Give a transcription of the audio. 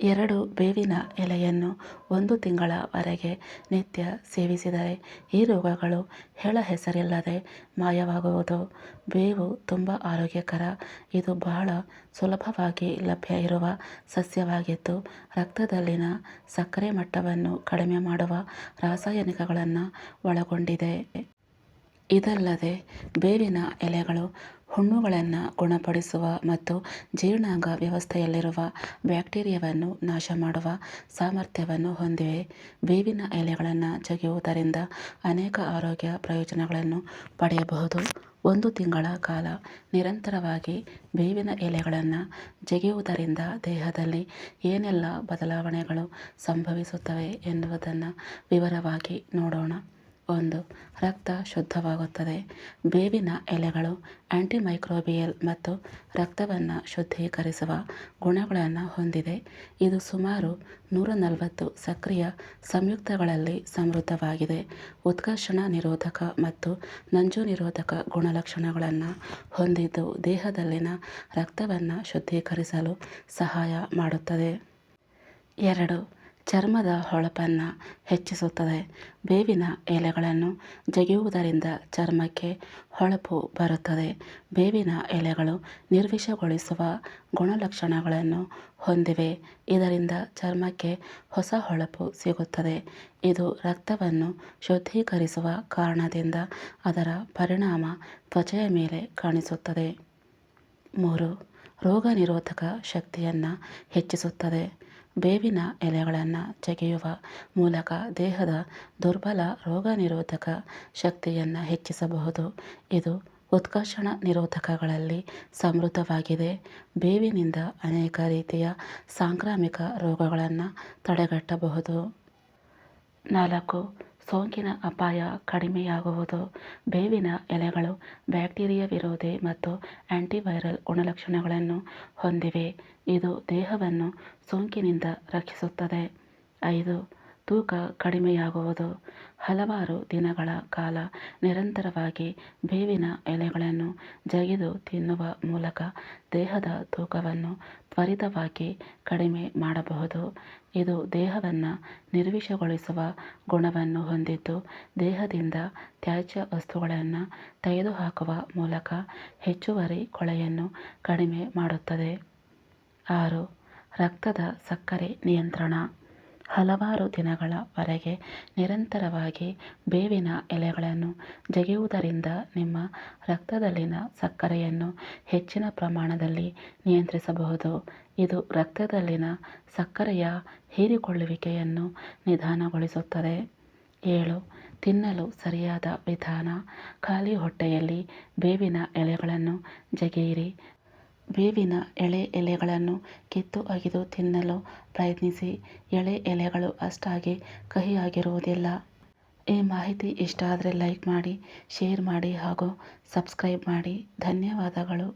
ಎರಡು ಬೇವಿನ ಎಲೆಯನ್ನು ಒಂದು ತಿಂಗಳವರೆಗೆ ನಿತ್ಯ ಸೇವಿಸಿದರೆ ಈ ರೋಗಗಳು ಹೇಳ ಹೆಸರಿಲ್ಲದೆ ಮಾಯವಾಗುವುದು. ಬೇವು ತುಂಬ ಆರೋಗ್ಯಕರ. ಇದು ಬಹಳ ಸುಲಭವಾಗಿ ಲಭ್ಯ ಇರುವ ಸಸ್ಯವಾಗಿದ್ದು, ರಕ್ತದಲ್ಲಿನ ಸಕ್ಕರೆ ಮಟ್ಟವನ್ನು ಕಡಿಮೆ ಮಾಡುವ ರಾಸಾಯನಿಕಗಳನ್ನು ಒಳಗೊಂಡಿದೆ. ಇದಲ್ಲದೆ, ಬೇವಿನ ಎಲೆಗಳು ಹುಣ್ಣುಗಳನ್ನು ಗುಣಪಡಿಸುವ ಮತ್ತು ಜೀರ್ಣಾಂಗ ವ್ಯವಸ್ಥೆಯಲ್ಲಿರುವ ಬ್ಯಾಕ್ಟೀರಿಯಾವನ್ನು ನಾಶ ಮಾಡುವ ಸಾಮರ್ಥ್ಯವನ್ನು ಹೊಂದಿವೆ. ಬೇವಿನ ಎಲೆಗಳನ್ನು ಜಗಿಯುವುದರಿಂದ ಅನೇಕ ಆರೋಗ್ಯ ಪ್ರಯೋಜನಗಳನ್ನು ಪಡೆಯಬಹುದು. ಒಂದು ತಿಂಗಳ ಕಾಲ ನಿರಂತರವಾಗಿ ಬೇವಿನ ಎಲೆಗಳನ್ನು ಜಗಿಯುವುದರಿಂದ ದೇಹದಲ್ಲಿ ಏನೆಲ್ಲ ಬದಲಾವಣೆಗಳು ಸಂಭವಿಸುತ್ತವೆ ಎನ್ನುವುದನ್ನು ವಿವರವಾಗಿ ನೋಡೋಣ. ಒಂದು ರಕ್ತ ಶುದ್ಧವಾಗುತ್ತದೆ. ಬೇವಿನ ಎಲೆಗಳು ಆಂಟಿಮೈಕ್ರೋಬಿಯಲ್ ಮತ್ತು ರಕ್ತವನ್ನು ಶುದ್ಧೀಕರಿಸುವ ಗುಣಗಳನ್ನು ಹೊಂದಿದೆ. ಇದು ಸುಮಾರು ನೂರ ನಲವತ್ತು ಸಕ್ರಿಯ ಸಂಯುಕ್ತಗಳಲ್ಲಿ ಸಮೃದ್ಧವಾಗಿದೆ. ಉತ್ಕರ್ಷಣ ನಿರೋಧಕ ಮತ್ತು ನಂಜು ನಿರೋಧಕ ಗುಣಲಕ್ಷಣಗಳನ್ನು ಹೊಂದಿದ್ದು ದೇಹದಲ್ಲಿನ ರಕ್ತವನ್ನು ಶುದ್ಧೀಕರಿಸಲು ಸಹಾಯ ಮಾಡುತ್ತದೆ. ಎರಡು ಚರ್ಮದ ಹೊಳಪನ್ನು ಹೆಚ್ಚಿಸುತ್ತದೆ. ಬೇವಿನ ಎಲೆಗಳನ್ನು ಜಗಿಯುವುದರಿಂದ ಚರ್ಮಕ್ಕೆ ಹೊಳಪು ಬರುತ್ತದೆ. ಬೇವಿನ ಎಲೆಗಳು ನಿರ್ವಿಷಗೊಳಿಸುವ ಗುಣಲಕ್ಷಣಗಳನ್ನು ಹೊಂದಿವೆ. ಇದರಿಂದ ಚರ್ಮಕ್ಕೆ ಹೊಸ ಹೊಳಪು ಸಿಗುತ್ತದೆ. ಇದು ರಕ್ತವನ್ನು ಶುದ್ಧೀಕರಿಸುವ ಕಾರಣದಿಂದ ಅದರ ಪರಿಣಾಮ ತ್ವಚೆಯ ಮೇಲೆ ಕಾಣಿಸುತ್ತದೆ. ಮೂರು ರೋಗ ನಿರೋಧಕ ಶಕ್ತಿಯನ್ನು ಹೆಚ್ಚಿಸುತ್ತದೆ. ಬೇವಿನ ಎಲೆಗಳನ್ನು ಜಗಿಯುವ ಮೂಲಕ ದೇಹದ ದುರ್ಬಲ ರೋಗ ನಿರೋಧಕ ಶಕ್ತಿಯನ್ನು ಹೆಚ್ಚಿಸಬಹುದು. ಇದು ಉತ್ಕರ್ಷಣ ನಿರೋಧಕಗಳಲ್ಲಿ ಸಮೃದ್ಧವಾಗಿದೆ. ಬೇವಿನಿಂದ ಅನೇಕ ರೀತಿಯ ಸಾಂಕ್ರಾಮಿಕ ರೋಗಗಳನ್ನು ತಡೆಗಟ್ಟಬಹುದು. ನಾಲ್ಕು ಸೋಂಕಿನ ಅಪಾಯ ಕಡಿಮೆಯಾಗುವುದು, ಬೇವಿನ ಎಲೆಗಳು, ಬ್ಯಾಕ್ಟೀರಿಯಾ ವಿರೋಧಿ ಮತ್ತು ಆಂಟಿವೈರಲ್ ಗುಣಲಕ್ಷಣಗಳನ್ನು ಹೊಂದಿವೆ. ಇದು ದೇಹವನ್ನು ಸೋಂಕಿನಿಂದ ರಕ್ಷಿಸುತ್ತದೆ. ಐದು ತೂಕ ಕಡಿಮೆಯಾಗುವುದು. ಹಲವಾರು ದಿನಗಳ ಕಾಲ ನಿರಂತರವಾಗಿ ಬೇವಿನ ಎಲೆಗಳನ್ನು ಜಗಿದು ತಿನ್ನುವ ಮೂಲಕ ದೇಹದ ತೂಕವನ್ನು ತ್ವರಿತವಾಗಿ ಕಡಿಮೆ ಮಾಡಬಹುದು. ಇದು ದೇಹವನ್ನು ನಿರ್ವಿಷಗೊಳಿಸುವ ಗುಣವನ್ನು ಹೊಂದಿದ್ದು, ದೇಹದಿಂದ ತ್ಯಾಜ್ಯ ವಸ್ತುಗಳನ್ನು ತೆಗೆದುಹಾಕುವ ಮೂಲಕ ಹೆಚ್ಚುವರಿ ಕೊಳೆಯನ್ನು ಕಡಿಮೆ ಮಾಡುತ್ತದೆ. ಆರು, ರಕ್ತದ ಸಕ್ಕರೆ ನಿಯಂತ್ರಣ. ಹಲವಾರು ದಿನಗಳವರೆಗೆ ನಿರಂತರವಾಗಿ ಬೇವಿನ ಎಲೆಗಳನ್ನು ಜಗಿಯುವುದರಿಂದ ನಿಮ್ಮ ರಕ್ತದಲ್ಲಿನ ಸಕ್ಕರೆಯನ್ನು ಹೆಚ್ಚಿನ ಪ್ರಮಾಣದಲ್ಲಿ ನಿಯಂತ್ರಿಸಬಹುದು. ಇದು ರಕ್ತದಲ್ಲಿನ ಸಕ್ಕರೆಯ ಹೀರಿಕೊಳ್ಳುವಿಕೆಯನ್ನು ನಿಧಾನಗೊಳಿಸುತ್ತದೆ. ಏಳು. ತಿನ್ನಲು ಸರಿಯಾದ ವಿಧಾನ. ಖಾಲಿ ಹೊಟ್ಟೆಯಲ್ಲಿ ಬೇವಿನ ಎಲೆಗಳನ್ನು ಜಗಿಯಿರಿ. ಬೇವಿನ ಎಳೆ ಎಲೆಗಳನ್ನು ಕಿತ್ತು ಅಗೆದು ತಿನ್ನಲು ಪ್ರಯತ್ನಿಸಿ. ಎಳೆ ಎಲೆಗಳು ಅಷ್ಟಾಗಿ ಕಹಿಯಾಗಿರುವುದಿಲ್ಲ. ಈ ಮಾಹಿತಿ ಇಷ್ಟ ಆದರೆ ಲೈಕ್ ಮಾಡಿ, ಶೇರ್ ಮಾಡಿ ಹಾಗೂ ಸಬ್ಸ್ಕ್ರೈಬ್ ಮಾಡಿ. ಧನ್ಯವಾದಗಳು.